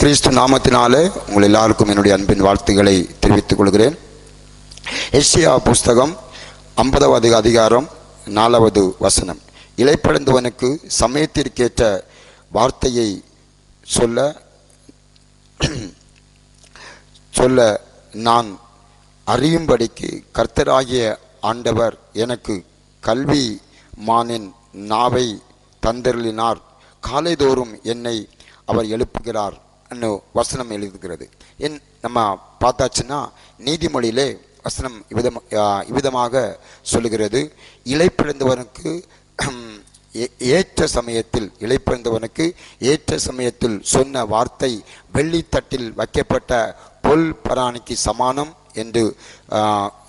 கிறிஸ்து நாமத்தினாலே உங்கள் எல்லாருக்கும் என்னுடைய அன்பின் வாழ்த்துக்களை தெரிவித்துக் கொள்கிறேன். எஸ்சியா புஸ்தகம் ஐம்பதாவது அதிகாரம் நாலாவது வசனம். இலைப்படைந்தவனுக்கு சமயத்திற்கேற்ற வார்த்தையை சொல்ல சொல்ல நான் அறியும்படிக்கு கர்த்தராகிய ஆண்டவர் எனக்கு கல்வி மானின் நாவை தந்தருளினார். காலைதோறும் என்னை அவர் எழுப்புகிறார். வசனம் எழுதுகிறது. என் நம்ம பார்த்தாச்சுன்னா நீதிமொழியிலே வசனம் இவ்விதம் இவ்விதமாக சொல்லுகிறது. இழைப்பிழந்தவனுக்கு ஏ- ஏற்ற சமயத்தில் இழைப்பிழந்தவனுக்கு ஏற்ற சமயத்தில் சொன்ன வார்த்தை வெள்ளித்தட்டில் வைக்கப்பட்ட பொல் பராணிக்கு சமானம் என்று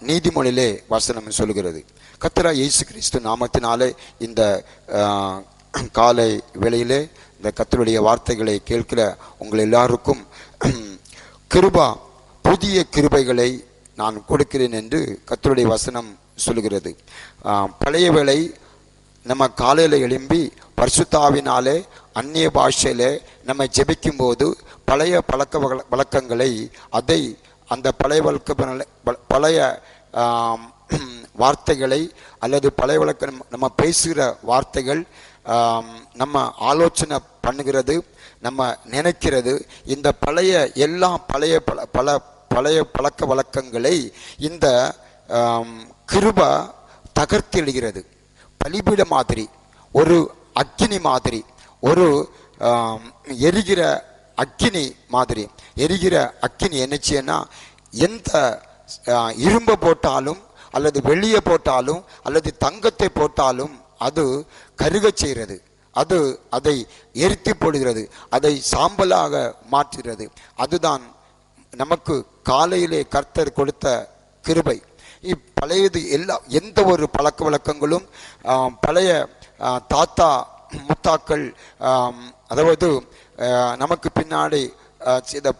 நீதிமொழியிலே வசனம் சொல்லுகிறது. கத்தரா இயேசு கிறிஸ்து நாமத்தினாலே இந்த காலை வேளையிலே இந்த கத்தருடைய வார்த்தைகளை கேட்கிற உங்கள் எல்லாருக்கும் கிருபா புதிய கிருபைகளை நான் கொடுக்கிறேன் என்று கத்தருடைய வசனம் சொல்லுகிறது. பழைய வேளை நம்ம காலையில் எழும்பி பரிசுத்தாவினாலே அந்நிய பாஷையில் நம்ம ஜெபிக்கும் போது பழைய பழக்க வழ- வழக்கங்களை அதை அந்த பழைய வழக்க பழைய வார்த்தைகளை அல்லது பழைய வழக்க நம்ம- பேசுகிற வார்த்தைகள் நம்ம ஆலோசனை பண்ணுகிறது நம்ம நினைக்கிறது இந்த பழைய எல்லா பழைய பல பல பழைய பழக்க வழக்கங்களை இந்த ஆம், கிருப தகர்த்தெழுகிறது. பலிபீட மாதிரி ஒரு அக்கினி மாதிரி ஒரு எரிகிற அக்கினி மாதிரி. எரிகிற அக்கினி என்னச்சுன்னா எந்த இரும்பை போட்டாலும் அல்லது வெள்ளியை போட்டாலும் அல்லது தங்கத்தை போட்டாலும் அது கருகச் செய்கிறது. அது அதை எரித்து போடுகிறது. அதை சாம்பலாக மாற்றுகிறது. அதுதான் நமக்கு காலையிலே கர்த்தர் கொடுத்த கிருபை. இப்பழையது எல்லா எந்த ஒரு பழக்க வழக்கங்களும் பழைய தாத்தா முத்தாக்கள் அதாவது நமக்கு பின்னாடி இந்த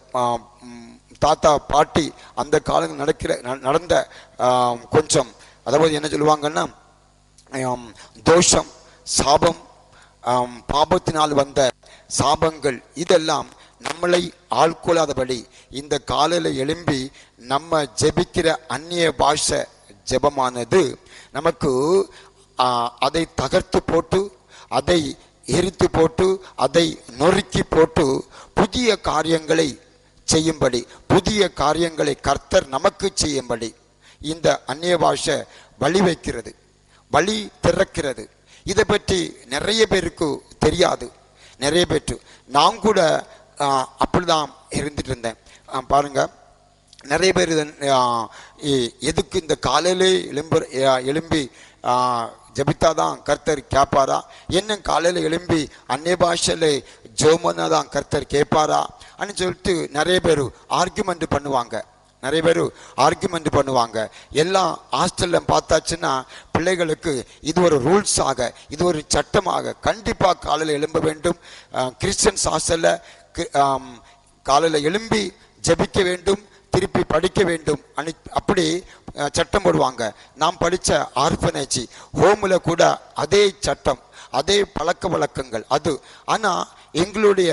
தாத்தா பாட்டி அந்த காலங்கள் நடக்கிற ந- நடந்த கொஞ்சம் அதாவது என்ன சொல்லுவாங்கன்னா தோஷம் சாபம் பாபத்தினால் வந்த சாபங்கள் இதெல்லாம் நம்மளை ஆள்கொள்ளாதபடி இந்த காலையில் எழும்பி நம்ம ஜெபிக்கிற அந்நிய பாஷை ஜெபமானது நமக்கு அதை தகர்த்து போட்டு அதை எரித்து போட்டு அதை நொறுக்கி போட்டு புதிய காரியங்களை செய்யும்படி புதிய காரியங்களை கர்த்தர் நமக்கு செய்யும்படி இந்த அந்நிய பாஷை வழி வைக்கிறது வழி திறக்கிறது. இதை பற்றி நிறைய பேருக்கு தெரியாது. நிறைய பேருக்கு. நான் கூட அப்படிதான் இருந்துட்டு இருந்தேன். பாருங்கள் நிறைய பேர் எ- எதுக்கு இந்த காலையிலே எழும்பு எழும்பி ஆ, கர்த்தர் கேட்பாரா என்ன காலையில் எழும்பி அந்நிய பாஷையில் ஜோமனா தான் கர்த்தர் கேட்பாரா அப்படின்னு சொல்லிட்டு நிறைய பேர் ஆர்குமெண்ட் பண்ணுவாங்க. நிறைய பேர் ஆர்குமெண்ட் பண்ணுவாங்க. எல்லாம் ஹாஸ்டலில் பார்த்தாச்சுன்னா பிள்ளைகளுக்கு இது ஒரு ரூல்ஸாக இது ஒரு சட்டமாக கண்டிப்பாக காலையில் எழும்ப வேண்டும். அஹ், கிறிஸ்டியன்ஸ் ஹாஸ்டலில் காலையில் எழும்பி ஜெபிக்க வேண்டும் திருப்பி படிக்க வேண்டும். அனி அப்படி சட்டம் போடுவாங்க. நாம் படித்த ஆர்ஃபனேஜ் ஹோமில் கூட அதே சட்டம் அதே பழக்க வழக்கங்கள். அது ஆனால் எங்களுடைய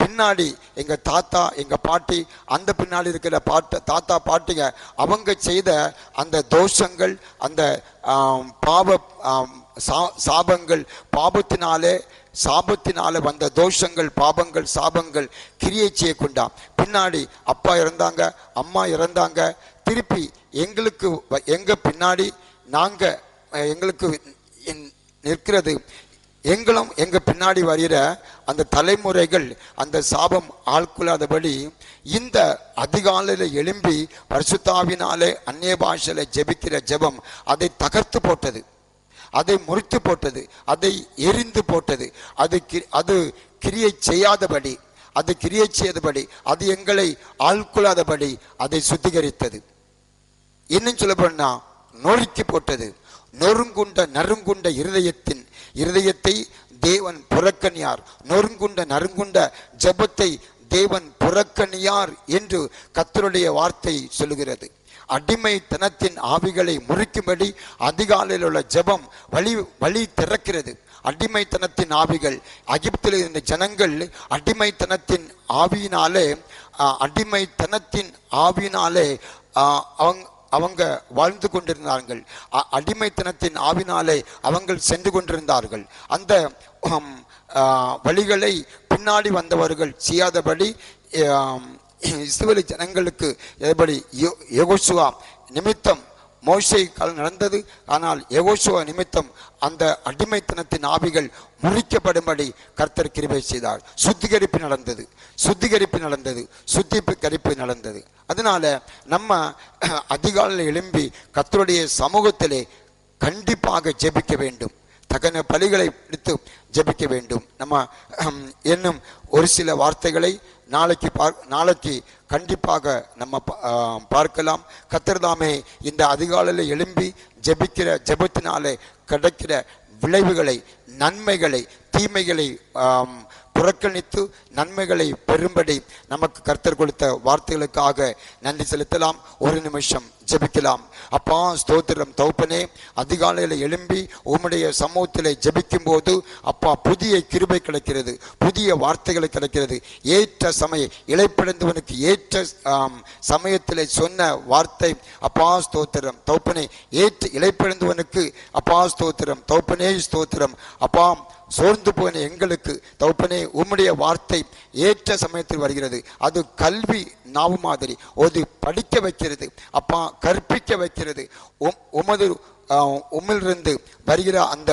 பின்னாடி எங்கள் தாத்தா எங்கள் பாட்டி அந்த பின்னாடி இருக்கிற பாட்ட தாத்தா பாட்டிங்க அவங்க செய்த அந்த தோஷங்கள் அந்த பாவ சா- சாபங்கள் பாபத்தினாலே சாபத்தினால வந்த தோஷங்கள் பாபங்கள் சாபங்கள் கிரியை செய்யக்கொண்டாம் பின்னாடி அப்பா இறந்தாங்க அம்மா இறந்தாங்க திருப்பி எங்களுக்கு வ- பின்னாடி நாங்கள் எங்களுக்கு நிற்கிறது எங்களும் எங்க பின்னாடி வருகிற அந்த தலைமுறைகள் அந்த சாபம் ஆள்கொள்ளாதபடி இந்த அதிகாலையில் எழும்பி பரிசுத்தாவினாலே அந்நிய பாஷையில ஜெபிக்கிற ஜெபம் அதை தகர்த்து போட்டது. அதை முறித்து போட்டது. அதை எரிந்து போட்டது. அது கி- அது கிரியை செய்யாதபடி அது கிரியை செய்யாதபடி அது எங்களை ஆள்கொள்ளாதபடி அதை சுத்திகரித்தது. இன்னும் சொல்ல போனா நொறுக்கி போட்டது. நொறுங்குண்ட நறுங்குண்ட இருதயத்தின் இருதயத்தை தேவன் புறக்கணியார். நொறுங்குண்ட நறுங்குண்ட ஜெபத்தை தேவன் புறக்கணியார் என்று கத்தருடைய வார்த்தை சொல்லுகிறது. அடிமைத்தனத்தின் ஆவிகளை முறிக்கும்படி அதிகாலையில் உள்ள ஜெபம் வழி வழி திறக்கிறது. அடிமைத்தனத்தின் ஆவிகள் அகிப்தில் இருந்த ஜனங்கள் அடிமைத்தனத்தின் ஆவியினாலே அடிமைத்தனத்தின் ஆவியினாலே அவங்க அவங்க வாழ்ந்து கொண்டிருந்தார்கள். அ- அடிமைத்தனத்தின் ஆவினாலே அவங்கள் சென்று கொண்டிருந்தார்கள். அந்த வழிகளை பின்னாடி வந்தவர்கள் செய்யாதபடி இஸ்ரேலி ஜனங்களுக்கு எப்படி யோகோசுவா நிமித்தம் மோசை கால் நடந்தது. ஆனால் யெகோசுவா நிமித்தம் அந்த அடிமைத்தனத்தின் ஆவிகள் முறிக்கப்படும்படி கர்த்தர் கிருபை செய்தார். சுத்திகரிப்பு நடந்தது. சுத்திகரிப்பு நடந்தது. சுத்திகரிப்பு நடந்தது. அதனால நம்ம அதிகாலையில் எழும்பி கர்த்தருடைய சமூகத்திலே கண்டிப்பாக ஜெபிக்க வேண்டும். தகன பலிகளை எடுத்து ஜெபிக்க வேண்டும். நம்ம என்னும் இன்னும் ஒரு சில வார்த்தைகளை நாளைக்கு பார் நாளைக்கு கண்டிப்பாக நம்ம பா- பார்க்கலாம். கத்திரதாமே இந்த அதிகாலையில் எழும்பி ஜெபிக்கிற ஜெபத்தினாலே கிடைக்கிற விளைவுகளை நன்மைகளை தீமைகளை புறக்கணித்து நன்மைகளை பெறும்படி நமக்கு கர்த்தர் கொடுத்த வார்த்தைகளுக்காக நன்றி செலுத்தலாம். ஒரு நிமிஷம். ஜெபிக்கலாம். அப்பா ஸ்தோத்திரம். தௌப்பனே அதிகாலையில் எழும்பி உம்முடைய சமூகத்தில் ஜெபிக்கும் போது அப்பா புதிய கிருபை கிடைக்கிறது. புதிய வார்த்தைகள் கிடைக்கிறது. ஏற்ற சமய இழைப்பிழந்தவனுக்கு ஏற்ற சமயத்தில் சொன்ன வார்த்தை அப்பா ஸ்தோத்திரம். தௌப்பனே ஏற்ற இழைப்பிழந்தவனுக்கு அப்பா ஸ்தோத்திரம். தௌப்பனே ஸ்தோத்திரம். அப்பா சோர்ந்து போன எங்களுக்கு தௌப்பனே உம்முடைய வார்த்தை ஏற்ற சமயத்தில் வருகிறது. அது கல்வி நாவு மாதிரி. ஒரு படிக்க வைக்கிறது அப்பா கற்பிக்க வைக்கிறது. உம் உமது உம்மிலிருந்து வருகிற அந்த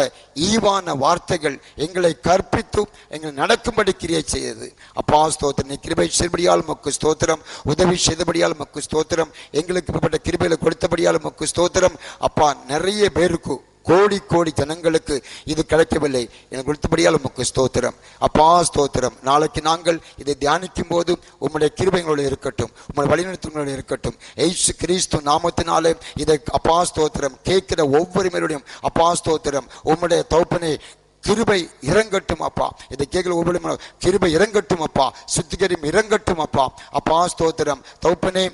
ஈவான வார்த்தைகள் எங்களை கற்பித்தும் எங்களை நடக்கும்படி கிரியை செய்தது. அப்பா ஸ்தோத்திரம். நீ கிருபை செய்தபடியால் மக்கு ஸ்தோத்திரம். உதவி செய்தபடியால் மக்கு ஸ்தோத்திரம். எங்களுக்கு இப்படிப்பட்ட கொடுத்தபடியால் மக்கு ஸ்தோத்திரம். அப்பா நிறைய பேருக்கு கோடி கோடி ஜனங்களுக்கு இது கிடைக்கவில்லை. எனக்கு கொடுத்தபடியால் உமக்கு ஸ்தோத்திரம். அப்பா ஸ்தோத்திரம். நாளைக்கு நாங்கள் இதை தியானிக்கும் போது உம்முடைய கிருபைகளோடு இருக்கட்டும் உங்களுடைய வழிநடத்தங்களோடு இருக்கட்டும். எய்சு கிறிஸ்து நாமத்தினாலே இதை அப்பா ஸ்தோத்திரம். கேட்கிற ஒவ்வொரு மேலுடையும் அப்பா ஸ்தோத்திரம். உம்முடைய தௌப்பனை கிருபை இறங்கட்டும் அப்பா. இதை கேட்கல ஒவ்வொரு கிருபை இறங்கட்டும் அப்பா. சுத்திகரிம் இறங்கட்டும் அப்பா. அப்பா ஸ்தோத்திரம். தௌப்பனே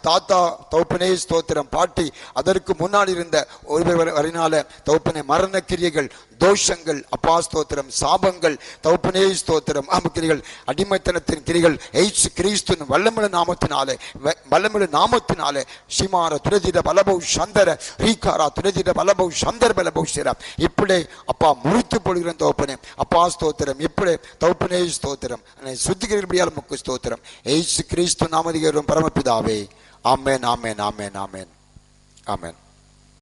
தாத்தா தௌப்பனே ஸ்தோத்திரம். பாட்டி அதற்கு முன்னாடி இருந்த ஒருவர் வரினால தௌப்பனே மரண கிரியைகள் தோஷங்கள் அப்பா ஸ்தோத்திரம். சாபங்கள் தௌப்பனே ஸ்தோத்திரம். கிரிகள் அடிமைத்தனத்தின் கிரிகள் எய்ஸ் கிறிஸ்துவின் வல்லமிழ நாமத்தினாலே வ- வல்லமிழ நாமத்தினாலே ஷிமார துரதிட பலபௌ சந்தர ரீகாரா துரதிட பலபௌ சந்தர் பலபௌ சிரம் இப்படி அப்பா முறித்து போடுகிற தோப்பனே அப்பா ஸ்தோத்திரம். இப்படி தௌப்பனே ஸ்தோத்திரம். சுத்திகரிப்படியால் முக்கு ஸ்தோத்திரம். எய்ஸ் கிறிஸ்து நாமதிகரும் பரமபிதாவே. ஆமென் ஆமென் ஆமென் ஆமென். ஆமேன்.